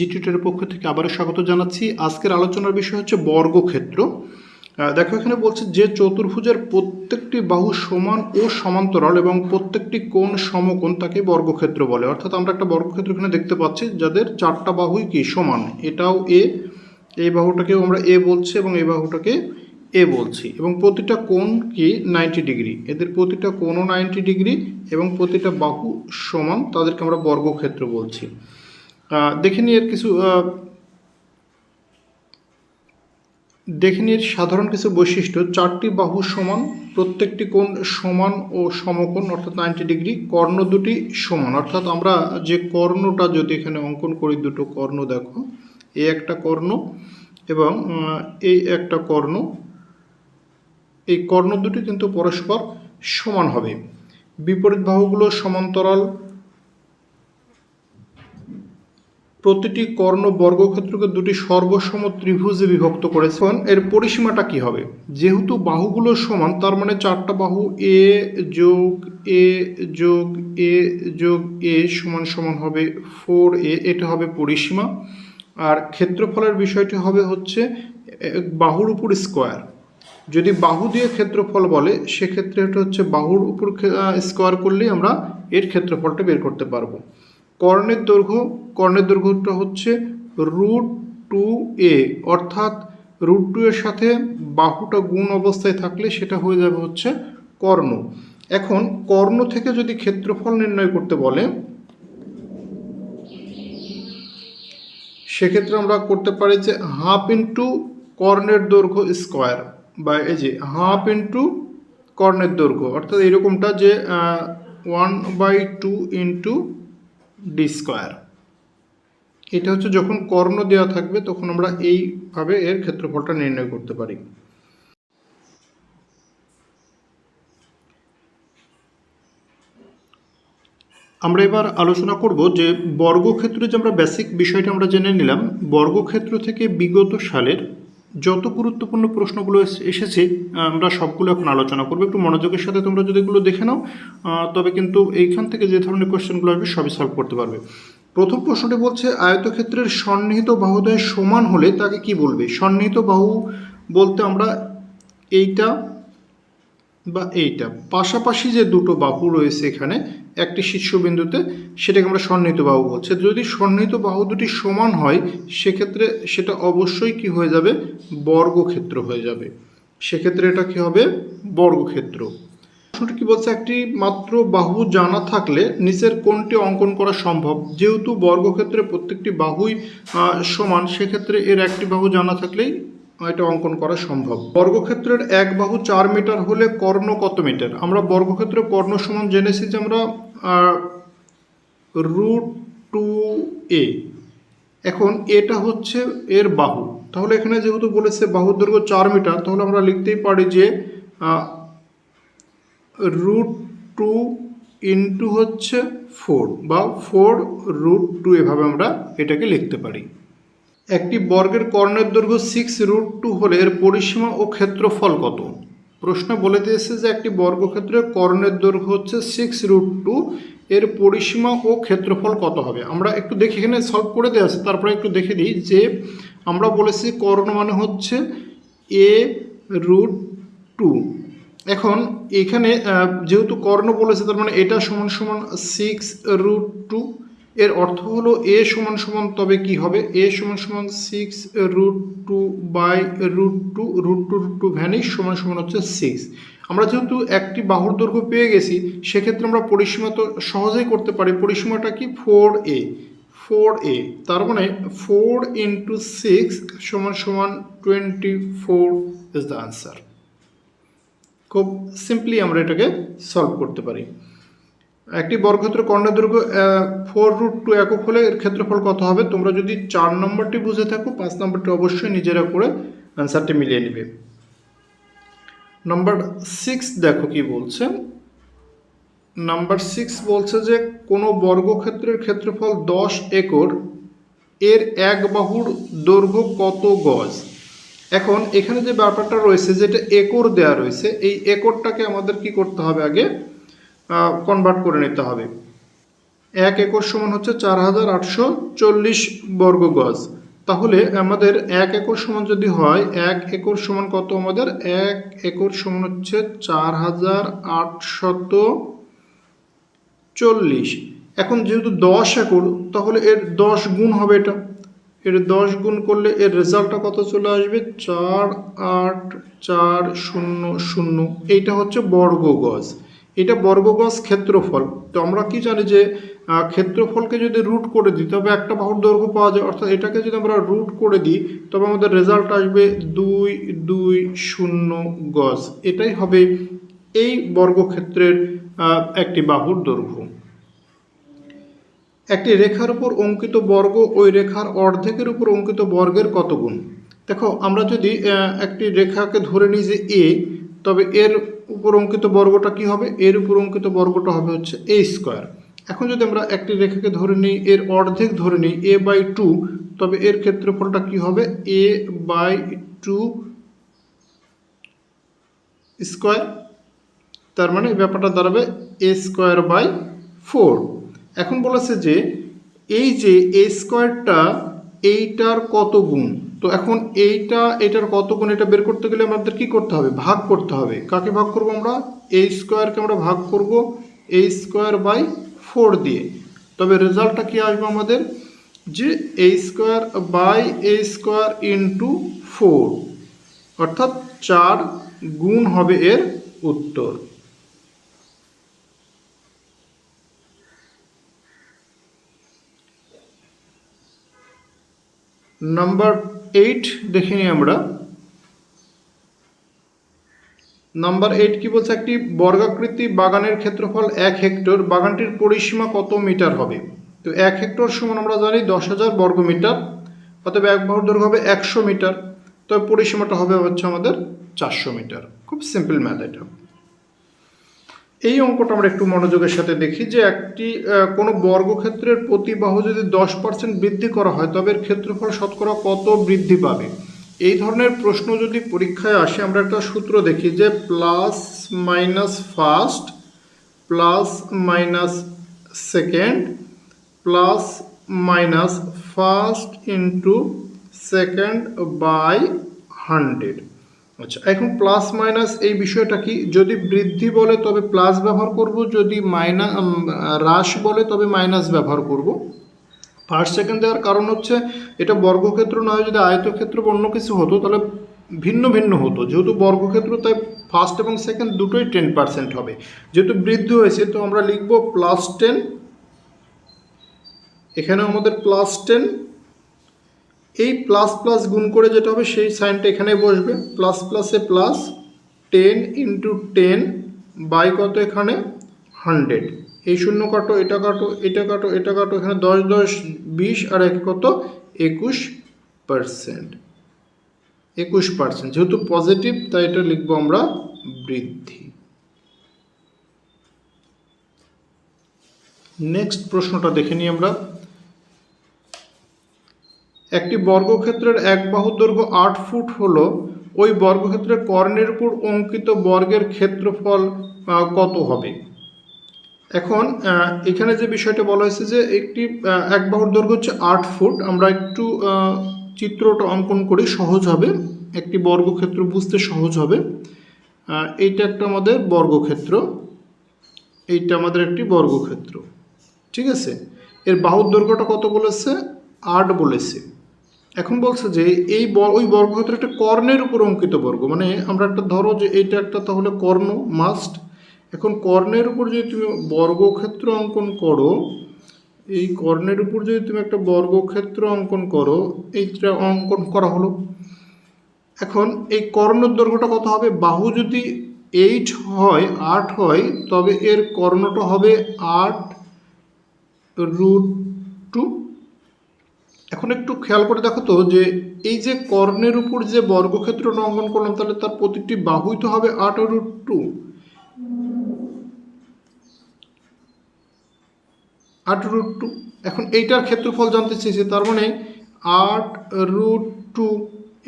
ইনস্টিটিউটের পক্ষ থেকে আবারও স্বাগত জানাচ্ছি। আজকের আলোচনার বিষয় হচ্ছে বর্গক্ষেত্র। দেখো, এখানে বলছে যে চতুর্ভুজের প্রত্যেকটি বাহু সমান ও সমান্তরাল এবং প্রত্যেকটি কোণ সমকোণ তাকে বর্গক্ষেত্র বলে। অর্থাৎ আমরা একটা বর্গক্ষেত্র এখানে দেখতে পাচ্ছি, যাদের চারটা বাহুই কি? সমান। এটাও এ, এই বাহুটাকেও আমরা এ বলছি এবং এই বাহুটাকে এ বলছি। এবং প্রতিটা কোণ কি? Ninety degree. এদের প্রতিটা কোণও নাইনটি ডিগ্রি এবং প্রতিটা বাহু সমান, তাদেরকে আমরা বর্গক্ষেত্র বলছি। দেখে নিয়ে এর কিছু দেখে এর সাধারণ কিছু বৈশিষ্ট্য, চারটি বাহু সমান, প্রত্যেকটি কোণ সমান ও সমকোণ, অর্থাৎ নাইনটি ডিগ্রি কর্ণ দুটি সমান। অর্থাৎ আমরা যে কর্ণটা যদি এখানে অঙ্কন করি, দুটো কর্ণ দেখো এই একটা কর্ণ এবং এই একটা কর্ণ, এই কর্ণ দুটি কিন্তু পরস্পর সমান হবে। বিপরীত বাহুগুলো সমান্তরাল প্রতিটি কর্ণ বর্গক্ষেত্রকে দুটি সর্বসম ত্রিভুজে বিভক্ত করেছেন এর পরিসীমাটা কি হবে? যেহেতু বাহুগুলো সমান, তার মানে চারটা বাহু এ যোগ এ যোগ এ যোগ এ সমান সমান হবে ফোর এ, এটা হবে পরিসীমা। আর ক্ষেত্রফলের বিষয়টি হবে হচ্ছে বাহুর উপর স্কোয়ার। যদি বাহু দিয়ে ক্ষেত্রফল বলে, সেক্ষেত্রে এটা হচ্ছে বাহুর উপর স্কোয়ার করলেই আমরা এর ক্ষেত্রফলটা বের করতে পারব। কর্ণের দৈর্ঘ্য, কর্ণের দৈর্ঘ্যটা হচ্ছে রুট টু এ অর্থাৎ রুট টু এর সাথে বাহুটা গুণ অবস্থায় থাকলে সেটা হয়ে যাবে হচ্ছে কর্ণ। এখন কর্ণ থেকে যদি ক্ষেত্রফল নির্ণয় করতে বলে, সেক্ষেত্রে আমরা করতে পারি যে হাফ ইন্টু কর্ণের দৈর্ঘ্য স্কোয়ার বা এই যে হাফ ইন্টু কর্ণের দৈর্ঘ্য, অর্থাৎ এরকমটা যে one by two into D square এটা হচ্ছে যখন কর্ণ দেওয়া থাকবে, তখন আমরা এইভাবে এর ক্ষেত্রফলটা নির্ণয় করতে পারি। আমরা এবার আলোচনা করব যে বর্গক্ষেত্রে যে আমরা বেসিক বিষয়টা আমরা জেনে নিলাম, বর্গক্ষেত্র থেকে বিগত সালের যত গুরুত্বপূর্ণ প্রশ্নগুলো এস- এসেছে, আমরা সবগুলো এখন আলোচনা করব। একটু মনোযোগের সাথে তোমরা যদি এগুলো দেখে নাও তবে কিন্তু এইখান থেকে যে ধরনের কোয়েশ্চেনগুলো আসবে সবই সলভ করতে পারবে। প্রথম প্রশ্নটি বলছে, আয়তক্ষেত্রের সন্নিহিত বাহুদয় সমান হলে তাকে কি বলবে? সন্নিহিত বাহু বলতে আমরা এইটা বা এইটা। পাশাপাশি যে দুটো বাহু রয়েছে এখানে, একটি শীর্ষবিন্দুতে, সেটাকে আমরা সন্নিহিত বাহু বলছি। যদি সন্নিহিত বাহু দুটি সমান হয়, সেক্ষেত্রে সেটা অবশ্যই কি হয়ে যাবে? বর্গক্ষেত্র হয়ে যাবে। সেক্ষেত্রে এটা কি হবে? বর্গক্ষেত্র। প্রশ্নটি কি বলছে, একটি মাত্র বাহু জানা থাকলে নিচের কোনটি অঙ্কন করা সম্ভব। যেহেতু বর্গক্ষেত্রে প্রত্যেকটি বাহুই সমান, সেক্ষেত্রে এর একটি বাহু জানা থাকলেই এটা অঙ্কন করা সম্ভব। বর্গক্ষেত্রের এক বাহু চার মিটার হলে কর্ণ কত মিটার? আমরা বর্গক্ষেত্রে কর্ণ সমান জেনেছি যে আমরা রুট টু এ। এখন এটা হচ্ছে এর বাহু। তাহলে এখানে যেহেতু বলেছে বাহুর দৈর্ঘ্য চার মিটার, তাহলে আমরা লিখতেই পারি যে রুট টু ইন্টু হচ্ছে ফোর বা ফোর রুট টু এভাবে আমরা এটাকে লিখতে পারি। একটি বর্গের কর্ণের দৈর্ঘ্য সিক্স রুট টু হলে এর পরিসীমা ও ক্ষেত্রফল কত? প্রশ্ন বলে দিয়েছে যে একটি বর্গক্ষেত্রের কর্ণের দৈর্ঘ্য হচ্ছে সিক্স রুট টু এর পরিসীমা ও ক্ষেত্রফল কত হবে? আমরা একটু দেখি, এখানে সলভ করে দেওয়া আছে, তারপরে একটু দেখে দিই যে আমরা বলেছি কর্ণ মানে হচ্ছে এ রুট টু এখন এখানে যেহেতু কর্ণ বলেছে, তার মানে এটা সমান সমান সিক্স রুট টু এর অর্থ হলো এ সমান সমান, তবে কি হবে? এ সমান সমান six root two by root two root two root two vanish সমান সমান হচ্ছে সিক্স আমরা যেহেতু একটি বাহুর দৈর্ঘ্য পেয়ে গেছি, সেক্ষেত্রে আমরা পরিসীমা তো সহজেই করতে পারি। পরিসীমাটা কি? ফোর এ ফোর এ তার মানে ফোর ইন্টু সিক্স সমান সমান twenty four is the answer খুব সিম্পলি আমরা এটাকে সলভ করতে পারি। একটি বর্গক্ষেত্র কর্ণের দৈর্ঘ্য ফোর রুট টু একক হলে এর ক্ষেত্রফল কত হবে? তোমরা যদি চার নম্বরটি বুঝে থাকো, পাঁচ নম্বরটি অবশ্যই নিজেরা করে অ্যান্সারটি মিলিয়ে নেবে। নাম্বার সিক্স দেখো কি বলছে। নাম্বার সিক্স বলছে যে কোনো বর্গক্ষেত্রের ক্ষেত্রফল দশ একর, এর এক বাহুর দৈর্ঘ্য কত গজ? এখন এখানে যে ব্যাপারটা রয়েছে, যেটা একর দেয়া রয়েছে, এই একরটাকে আমাদের কি করতে হবে আগে কনভার্ট করে নিতে হবে। এক একর সমান হচ্ছে চার হাজার আটশো চল্লিশ বর্গ গজ। তাহলে আমাদের এক একর সমান যদি হয়, এক একর সমান কত আমাদের? এক একর সমান হচ্ছে চার হাজার আটশত চল্লিশ। এখন যেহেতু দশ একর তাহলে এর দশ গুণ হবে এটা। এর দশ গুণ করলে এর রেজাল্টটা কত চলে আসবে? চার আট চার শূন্য শূন্য। এইটা হচ্ছে বর্গ গজ। এটা বর্গ গজ ক্ষেত্রফল। তো আমরা কি জানি যে ক্ষেত্রফলকে যদি রুট করে দিই, তবে একটা বাহুর দৈর্ঘ্য পাওয়া যায়। অর্থাৎ এটাকে যদি আমরা রুট করে দিই, তবে আমাদের রেজাল্ট আসবে দুই দুই, শূন্য গজ। এটাই হবে এই বর্গক্ষেত্রের একটি বাহুর দৈর্ঘ্য। একটি রেখার উপর অঙ্কিত বর্গ ওই রেখার অর্ধেকের উপর অঙ্কিত বর্গের কত গুণ? দেখো, আমরা যদি একটি রেখাকে ধরে নিই যে এ তবে এর উপর অঙ্কিত বর্গটা কি হবে? এর উপর অঙ্কিত বর্গটা হবে হচ্ছে এ স্কোয়ার এখন যদি আমরা একটি রেখাকে ধরে নিই, এর অর্ধেক ধরে নিই এ বাই টু তবে এর ক্ষেত্রফলটা কি হবে? এ বাই টু স্কোয়ার তার মানে ব্যাপারটা দাঁড়াবে এ স্কোয়ার বাই ফোর এখন বলেছে যে, এই যে এ স্কোয়ারটা এইটার কত গুণ? তো এখন এইটা এটার কত এটা বের করতে গেলে আমাদের কি করতে হবে? ভাগ করতে হবে। কাকে ভাগ করব আমরা? এ স্কোয়ারকে আমরা ভাগ করব এ স্কোয়ার বাই ফোর দিয়ে। তবে রেজাল্টটা কি আসবে আমাদের? যে A square by A square into four অর্থাৎ চার গুণ হবে এর উত্তর। নাম্বার এইট দেখে নিই আমরা। নাম্বার এইট কি বলছে? একটি বর্গাকৃতি বাগানের ক্ষেত্রফল এক হেক্টর। বাগানটির পরিসীমা কত মিটার হবে? তো এক হেক্টর সমান আমরা জানি দশ হাজার বর্গ মিটার অতএব এক বাহুর দৈর্ঘ্য হবে একশো মিটার। তবে পরিসীমাটা হবে হচ্ছে আমাদের চারশো মিটার। খুব সিম্পল ম্যাথ এটা। এই অঙ্কটা আমরা একটু মনোযোগের সাথে দেখি যে একটি কোনো বর্গক্ষেত্রের প্রতি বাহু যদি দশ পার্সেন্ট বৃদ্ধি করা হয়, তবে এর ক্ষেত্রফল শতকরা কত বৃদ্ধি পাবে? এই ধরনের প্রশ্ন যদি পরীক্ষায় আসে, আমরা একটা সূত্র দেখি যে plus minus first plus minus second plus minus first into second by hundred আচ্ছা এখন প্লাস মাইনাস এই বিষয়টা কি? যদি বৃদ্ধি বলে তবে প্লাস ব্যবহার করব, যদি মাইনা হ্রাস বলে তবে মাইনাস ব্যবহার করব। ফার্স্ট সেকেন্ড দেওয়ার কারণ হচ্ছে এটা বর্গক্ষেত্র নয়, যদি আয়তক্ষেত্র বা অন্য কিছু হতো তাহলে ভিন্ন ভিন্ন হতো। যেহেতু বর্গক্ষেত্র তাই ফার্স্ট এবং সেকেন্ড দুটোই টেন পার্সেন্ট হবে। যেহেতু বৃদ্ধি হয়েছে, তো আমরা লিখব প্লাস টেন এখানে আমাদের প্লাস টেন এই প্লাস প্লাস গুণ করে যেটা হবে সেই সাইনটা এখানে বসবে। প্লাস প্লাসে plus ten into ten by কত এখানে? হান্ড্রেড এই শূন্য কাটো, এটা কাটো এটা কাটো এটা কাটো, এখানে দশ দশ, বিশ আর এক কত? একুশ পার্সেন্ট একুশ পার্সেন্ট যেহেতু পজিটিভ তাই এটা লিখব আমরা বৃদ্ধি। নেক্সট প্রশ্নটা দেখে নিই আমরা। একটি বর্গক্ষেত্রের এক বাহু দৈর্ঘ্য আট ফুট হলো, ওই বর্গক্ষেত্রের কর্ণের উপর অঙ্কিত বর্গের ক্ষেত্রফল কত হবে? এখন এখানে যে বিষয়টা বলা হয়েছে যে একটি এক বাহুর দৈর্ঘ্য হচ্ছে আট ফুট, আমরা একটু চিত্রটা অঙ্কন করি, সহজ হবে। একটি বর্গক্ষেত্র বুঝতে সহজ হবে। এইটা একটা আমাদের বর্গক্ষেত্র, এইটা আমাদের একটি বর্গক্ষেত্র। ঠিক আছে? এর বাহুর দৈর্ঘ্যটা কত বলেছে? আট বলেছে। এখন বলছে যে এই ওই বর্গক্ষেত্র একটা কর্ণের উপর অঙ্কিত বর্গ। মানে আমরা একটা ধরো যে এইটা একটা তাহলে কর্ণ মাস্ট এখন কর্ণের উপর যদি তুমি বর্গক্ষেত্র অঙ্কন করো, এই কর্ণের উপর যদি তুমি একটা বর্গক্ষেত্র অঙ্কন করো, এইটা অঙ্কন করা হলো। এখন এই কর্ণের দৈর্ঘ্যটা কত হবে? বাহু যদি এইট হয়, আট হয়, তবে এর কর্ণটা হবে আট রুট এখন একটু খেয়াল করে দেখো তো যে এই যে কর্ণের উপর যে বর্গক্ষেত্রটা অঙ্কন করলাম, তাহলে তার প্রতিটি বাহুই তো হবে আট রুট টু। আট রুট টু। এখন এইটার ক্ষেত্রফল জানতে চেয়েছে, তার মানে আট রুট টু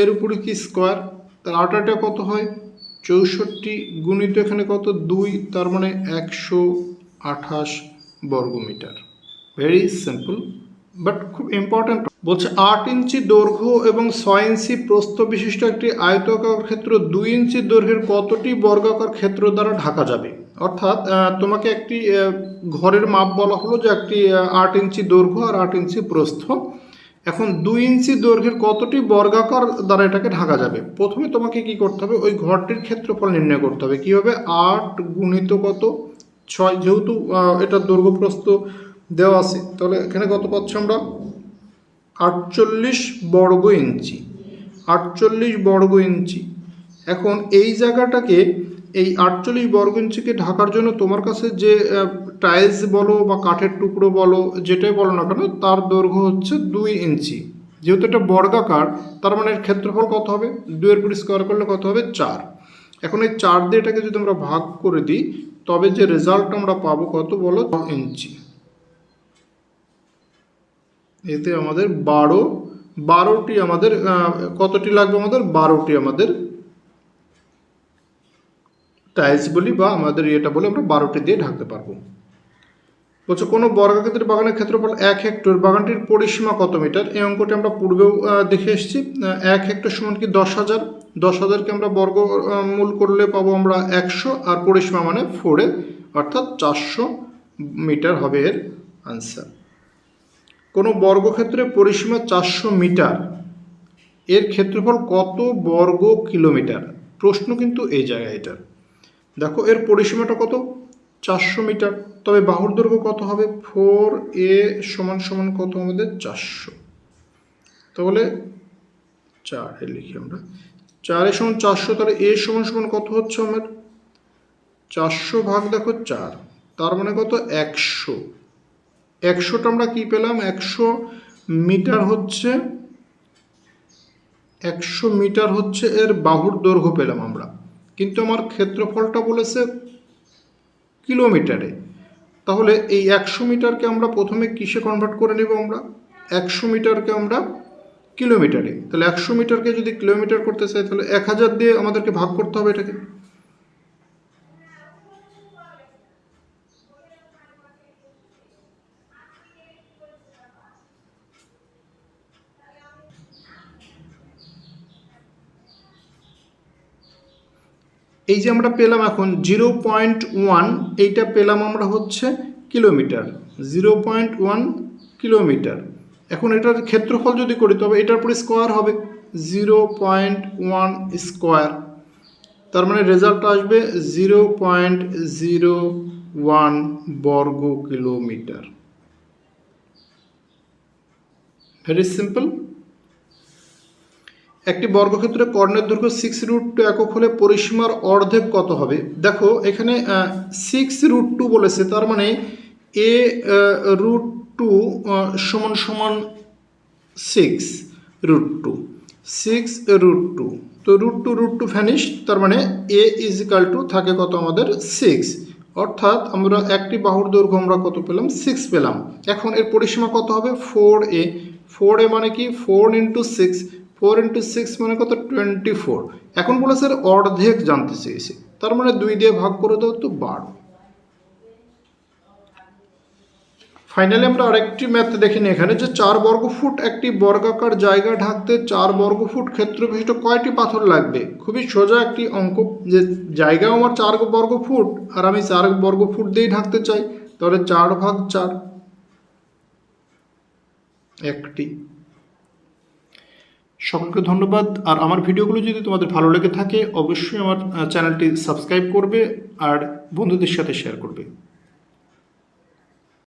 এর উপরে কি স্কোয়ার? তার আট আটটা কত হয়? চৌষট্টি গুণিত এখানে কত? দুই, তার মানে একশো আঠাশ বর্গমিটার। Very simple. বাট খুব ইম্পর্ট্যান্ট বলছে আট ইঞ্চি দৈর্ঘ্য এবং ছয় ইঞ্চি প্রস্থ বিশিষ্ট একটি আয়তাকার ক্ষেত্র দুই ইঞ্চি দৈর্ঘ্যের কতটি বর্গাকার ক্ষেত্র দ্বারা ঢাকা যাবে? অর্থাৎ তোমাকে একটি ঘরের মাপ বলা হলো যে একটি আট ইঞ্চি দৈর্ঘ্য আর আট ইঞ্চি প্রস্থ। এখন দুই ইঞ্চি দৈর্ঘ্যের কতটি বর্গাকার দ্বারা এটাকে ঢাকা যাবে? প্রথমে তোমাকে কি করতে হবে? ওই ঘরটির ক্ষেত্রফল নির্ণয় করতে হবে। কীভাবে? আট গুণিত কত? ছয়, যেহেতু এটা দৈর্ঘ্য প্রস্থ দেওয়া আছে। তাহলে এখানে কত পাচ্ছি আমরা? আটচল্লিশ বর্গ ইঞ্চি। আটচল্লিশ বর্গ ইঞ্চি। এখন এই জায়গাটাকে, এই আটচল্লিশ বর্গ ইঞ্চিকে ঢাকার জন্য তোমার কাছে যে টাইলস বলো বা কাঠের টুকরো বলো, যেটাই বলো না কেন, তার দৈর্ঘ্য হচ্ছে দুই ইঞ্চি। যেহেতু এটা বর্গাকার, তার মানে ক্ষেত্রফল কত হবে? দুইয়ের পর স্কোয়ার করলে কত হবে? চার। এখন এই চার দিয়ে এটাকে যদি আমরা ভাগ করে দিই, তবে যে রেজাল্ট আমরা পাবো কত বলো? ইঞ্চি। এতে আমাদের বারো, বারোটি আমাদের কতটি লাগবে আমাদের? বারোটি আমাদের টাইলস বলি বা আমাদের ইয়েটা বলে আমরা বারোটি দিয়ে ঢাকতে পারব। বলছে, কোনো বর্গাকৃতির বাগানের ক্ষেত্রফল এক হেক্টর, বাগানটির পরিসীমা কত মিটার? এই অঙ্কটি আমরা পূর্বেও দেখে এসেছি। এক হেক্টর সমান কি দশ হাজার? দশ হাজারকে আমরা বর্গ মূল করলে পাবো আমরা একশো, আর পরিসীমা মানে ফোরে অর্থাৎ চারশো মিটার হবে এর আনসার কোনো বর্গক্ষেত্রের পরিসীমা চারশো মিটার। এর ক্ষেত্রফল কত বর্গ কিলোমিটার? প্রশ্ন কিন্তু এই জায়গায় এটার দেখো, এর পরিসীমাটা কত? চারশো মিটার। তবে বাহুর দৈর্ঘ্য কত হবে? ফোর এ সমান সমান কত আমাদের? চারশো। তাহলে চার এ লিখি আমরা। চার সমান চারশো, তাহলে এ সমান সমান কত হচ্ছে আমার চারশো ভাগ দেখো, চার। তার মানে কত? একশো। একশোটা আমরা কি পেলাম? একশো মিটার হচ্ছে, একশো মিটার হচ্ছে এর বাহুর দৈর্ঘ্য পেলাম আমরা। কিন্তু আমার ক্ষেত্রফলটা বলেছে কিলোমিটারে। তাহলে এই একশো মিটারকে আমরা প্রথমে কিসে কনভার্ট করে নেব আমরা? একশো মিটারকে আমরা কিলোমিটারে। তাহলে একশো মিটারকে যদি কিলোমিটার করতে চাই, তাহলে এক হাজার দিয়ে আমাদেরকে ভাগ করতে হবে এটাকে। এই যে আমরা পেলাম এখন জিরো পয়েন্ট ওয়ান, এইটা পেলাম আমরা হচ্ছে kilometre. Zero point one kilometre. এখন এটার ক্ষেত্রফল যদি করি, তবে এটার পরে স্কোয়ার হবে। জিরো পয়েন্ট ওয়ান স্কোয়ার তার মানে রেজাল্ট আসবে জিরো পয়েন্ট জিরো ওয়ান বর্গ কিলোমিটার। ভেরি সিম্পল একটি বর্গক্ষেত্রে কর্ণের দৈর্ঘ্য সিক্স রুট টু একক হলে পরিসীমার অর্ধেক কত হবে? দেখো, এখানে সিক্স রুট টু বলেছে, তার মানে এ রুট টু সমান সমান six root two six root two তো root two root two vanish তার মানে এ ইজিক্যাল টু থাকে কত আমাদের সিক্স অর্থাৎ আমরা একটি বাহুর দৈর্ঘ্য আমরা কত পেলাম? সিক্স পেলাম। এখন এর পরিসীমা কত হবে? ফোর এ ফোর এ মানে কি? Four into six four into six মানে কত? টোয়েন্টি ফোর এখন বলে স্যার অর্ধেক জানতে চেয়েছে। তার মানে দুই দিয়ে ভাগ করে দাও তো বারো। ফাইনালি আমরা আরেকটি ম্যাথ দেখে নিই এখানে যে চার বর্গ ফুট একটি বর্গাকার জায়গা ঢাকতে চার বর্গ ফুট ক্ষেত্র বিশিষ্ট কয়টি পাথর লাগবে? খুবই সোজা একটি অঙ্ক যে জায়গা আমার চার বর্গ ফুট আর আমি চার বর্গ ফুট দিয়েই ঢাকতে চাই। তাহলে চার ভাগ চার। একটি। সকলকে ধন্যবাদ। আর আমার ভিডিওগুলো যদি তোমাদের ভালো লেগে থাকে, অবশ্যই আমার চ্যানেলটি সাবস্ক্রাইব করবে আর বন্ধুদের সাথে শেয়ার করবে।